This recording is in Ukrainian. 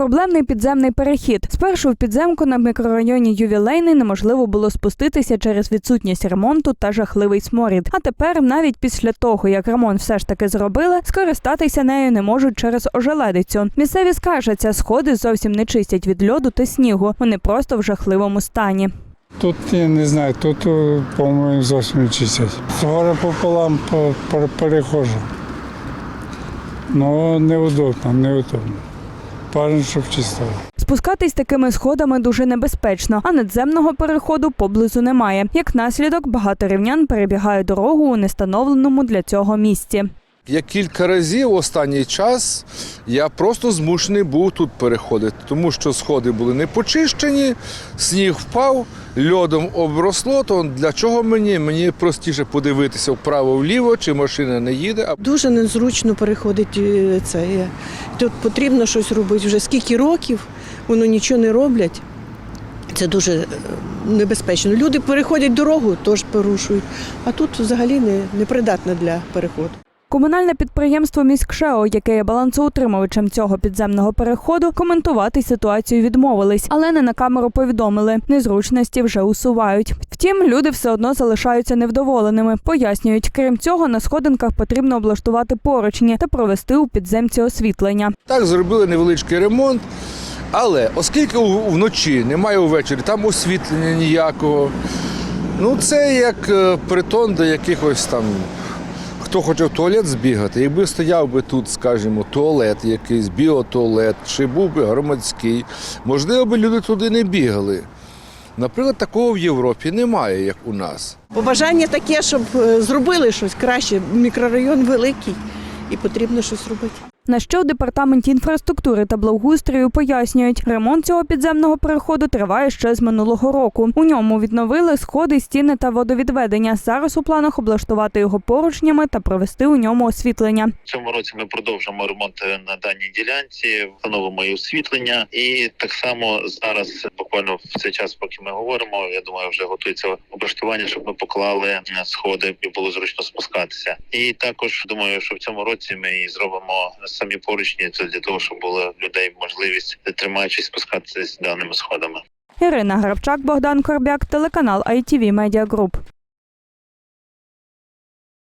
Проблемний підземний перехід. Спершу в підземку на мікрорайоні Ювілейний неможливо було спуститися через відсутність ремонту та жахливий сморід. А тепер, навіть після того, як ремонт все ж таки зробили, скористатися нею не можуть через ожеледицю. Місцеві скаржаться, сходи зовсім не чистять від льоду та снігу. Вони просто в жахливому стані. Тут я не знаю, тут, по-моєму, зовсім не чистять. Згора пополам по- пере- перехожу. Ну, неудобно, неудобно. Парень, щоб чисто. Спускатись такими сходами дуже небезпечно, а надземного переходу поблизу немає. Як наслідок, багато рівнян перебігає дорогу у нестановленому для цього місці. Я кілька разів останній час я просто змушений був тут переходити, тому що сходи були не почищені, сніг впав, льодом обросло. То для чого мені? Мені простіше подивитися вправо-вліво, чи машина не їде. Дуже незручно переходить е, це. е. Тут потрібно щось робити. Вже скільки років воно нічого не роблять. Це дуже е, небезпечно. Люди переходять дорогу, теж порушують. А тут взагалі не, непридатне для переходу. Комунальне підприємство «Міськшео», яке є балансоутримувачем цього підземного переходу, коментувати ситуацію відмовились, але не на камеру повідомили. Незручності вже усувають. Втім, люди все одно залишаються невдоволеними. Пояснюють, крім цього, на сходинках потрібно облаштувати поручні та провести у підземці освітлення. Так зробили невеличкий ремонт. Але оскільки вночі немає увечері, там освітлення ніякого. Ну це як е, притон до якихось там. Хто хоче в туалет збігати, якби стояв би тут, скажімо, туалет якийсь, біотуалет, чи був би громадський, можливо, би люди туди не бігали. Наприклад, такого в Європі немає, як у нас. Побажання таке, щоб е, зробили щось краще. Мікрорайон великий і потрібно щось робити. На що в департаменті інфраструктури та благоустрою пояснюють, ремонт цього підземного переходу триває ще з минулого року. У ньому відновили сходи, стіни та водовідведення. Зараз у планах облаштувати його поручнями та провести у ньому освітлення. В цьому році ми продовжимо ремонт на даній ділянці, встановимо і освітлення. І так само зараз, буквально в цей час, поки ми говоримо, я думаю, вже готується облаштування, щоб ми поклали сходи і було зручно спускатися. І також думаю, що в цьому році ми і зробимо самі поручні це для того, щоб було людей можливість тримаючись спускатися даними сходами. Ірина Грабчак, Богдан Корбяк, телеканал ITV Media Group.